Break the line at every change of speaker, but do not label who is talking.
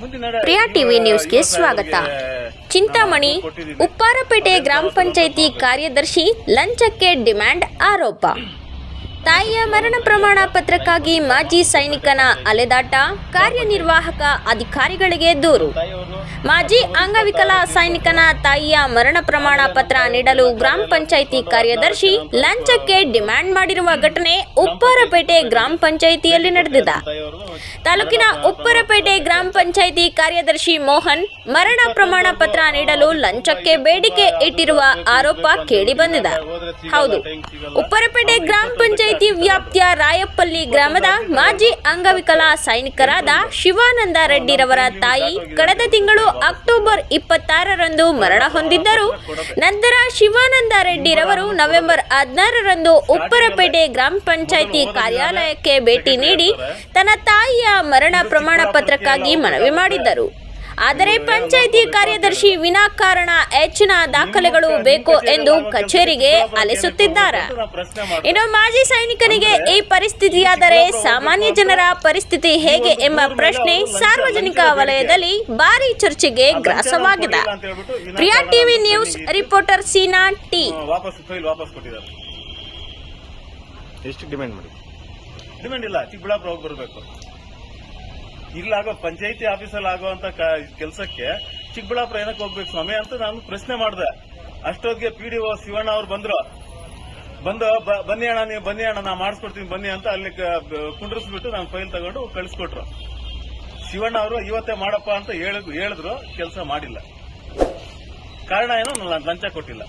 Priya TV ನ್ಯೂಸ್ಗೆ ಸ್ವಾಗತ. ಚಿಂತಾಮಣಿ ಉಪ್ಪಾರಪೇಟೆ ಗ್ರಾಮ ಪಂಚಾಯಿತಿ ಕಾರ್ಯದರ್ಶಿ ಲಂಚಕ್ಕೆ ಡಿಮ್ಯಾಂಡ್ ಆರೋಪ. ತಾಯಿಯ ಮರಣ ಪ್ರಮಾಣ ಪತ್ರಕ್ಕಾಗಿ ಮಾಜಿ ಸೈನಿಕನ ಅಲೆದಾಟ, ಕಾರ್ಯನಿರ್ವಾಹಕ ಅಧಿಕಾರಿಗಳಿಗೆ ದೂರು. ಮಾಜಿ ಅಂಗವಿಕಲ ಸೈನಿಕನ ತಾಯಿಯ ಮರಣ ಪ್ರಮಾಣ ಪತ್ರ ನೀಡಲು ಗ್ರಾಮ ಪಂಚಾಯಿತಿ ಕಾರ್ಯದರ್ಶಿ ಲಂಚಕ್ಕೆ ಡಿಮ್ಯಾಂಡ್ ಮಾಡಿರುವ ಘಟನೆ ಉಪ್ಪಾರಪೇಟೆ ಗ್ರಾಮ ಪಂಚಾಯಿತಿಯಲ್ಲಿ ನಡೆದಿದೆ. ತಾಲೂಕಿನ ಉಪ್ಪರಪೇಟೆ ಗ್ರಾಮ ಪಂಚಾಯಿತಿ ಕಾರ್ಯದರ್ಶಿ ಮೋಹನ್, ಮರಣ ಪ್ರಮಾಣ ಪತ್ರ ನೀಡಲು ಲಂಚಕ್ಕೆ ಬೇಡಿಕೆ ಇಟ್ಟಿರುವ ಆರೋಪ ಕೇಳಿಬಂದಿದೆ. ಹೌದು, ಉಪ್ಪರಪೇಟೆ ಗ್ರಾಮ ಪಂಚಾಯಿತಿ ವ್ಯಾಪ್ತಿಯ ರಾಯಪ್ಪಲ್ಲಿ ಗ್ರಾಮದ ಮಾಜಿ ಅಂಗವಿಕಲ ಸೈನಿಕರಾದ ಶಿವಾನಂದ ರೆಡ್ಡಿರವರ ತಾಯಿ ಕಳೆದ ತಿಂಗಳು ಅಕ್ಟೋಬರ್ ಇಪ್ಪತ್ತಾರರಂದು ಮರಣ ಹೊಂದಿದ್ದರು. ನಂತರ ಶಿವಾನಂದ ರೆಡ್ಡಿರವರು ನವೆಂಬರ್ ಹದಿನಾರರಂದು ಉಪ್ಪರಪೇಟೆ ಗ್ರಾಮ ಪಂಚಾಯಿತಿ ಕಾರ್ಯಾಲಯಕ್ಕೆ ಭೇಟಿ ನೀಡಿ ತನ್ನ ತಾಯಿಯ ಮರಣ ಪ್ರಮಾಣ ಪತ್ರಕ್ಕಾಗಿ ಮನವಿ ಮಾಡಿದ್ದರು. ಆದರೆ ಪಂಚಾಯಿತಿ ಕಾರ್ಯದರ್ಶಿ ವಿನಾಕಾರಣ ಹೆಚ್ಚಿನ ದಾಖಲೆಗಳು ಬೇಕು ಎಂದು ಕಚೇರಿಗೆ ಅಲೆಸುತ್ತಿದ್ದಾರೆ. ಇನ್ನು ಮಾಜಿ ಸೈನಿಕನಿಗೆ ಈ ಪರಿಸ್ಥಿತಿಯಾದರೆ ಸಾಮಾನ್ಯ ಜನರ ಪರಿಸ್ಥಿತಿ ಹೇಗೆ ಎಂಬ ಪ್ರಶ್ನೆ ಸಾರ್ವಜನಿಕ ವಲಯದಲ್ಲಿ ಭಾರಿ ಚರ್ಚೆಗೆ ಗ್ರಾಸವಾಗಿದೆ. Priya TV news reporter Seena T.
ಎಷ್ಟು ಡಿಮ್ಯಾಂಡ್ ಮಾಡಿ
ಡಿಮ್ಯಾಂಡ್ ಇಲ್ಲ ಚಿಕ್ಕಬಳ್ಳಾಪುರ ಹೋಗಿ ಬರಬೇಕು. ಇಲ್ಲಾಗೋ ಪಂಚಾಯಿತಿ ಆಫೀಸಲ್ಲಿ ಆಗುವಂತ ಕೆಲಸಕ್ಕೆ ಚಿಕ್ಕಬಳ್ಳಾಪುರ ಏನಕ್ಕೆ ಹೋಗ್ಬೇಕು ಸ್ವಾಮಿ ಅಂತ ನಾನು ಪ್ರಶ್ನೆ ಮಾಡಿದೆ. ಅಷ್ಟೊತ್ತಿಗೆ ಪಿ ಡಿ ಒ ಶಿವಣ್ಣ ಅವ್ರು ಬಂದ್ರು. ಬಂದು ಬನ್ನಿ ಅಣ್ಣ ನೀವು, ಬನ್ನಿ ಅಣ್ಣ, ನಾ ಮಾಡಿಸ್ಕೊಡ್ತೀನಿ, ಬನ್ನಿ ಅಂತ ಅಲ್ಲಿ ಕುಂಡ್ರಿಸ್ಬಿಟ್ಟು ನಾನು ಫೈಲ್ ತಗೊಂಡು ಕಳಿಸ್ಕೊಟ್ರು. ಶಿವಣ್ಣ ಅವರು ಇವತ್ತೇ ಮಾಡಪ್ಪ ಅಂತ ಹೇಳಿದ್ರು, ಕೆಲಸ ಮಾಡಿಲ್ಲ. ಕಾರಣ ಏನೋ ನಾನು ಲಂಚ ಕೊಟ್ಟಿಲ್ಲ.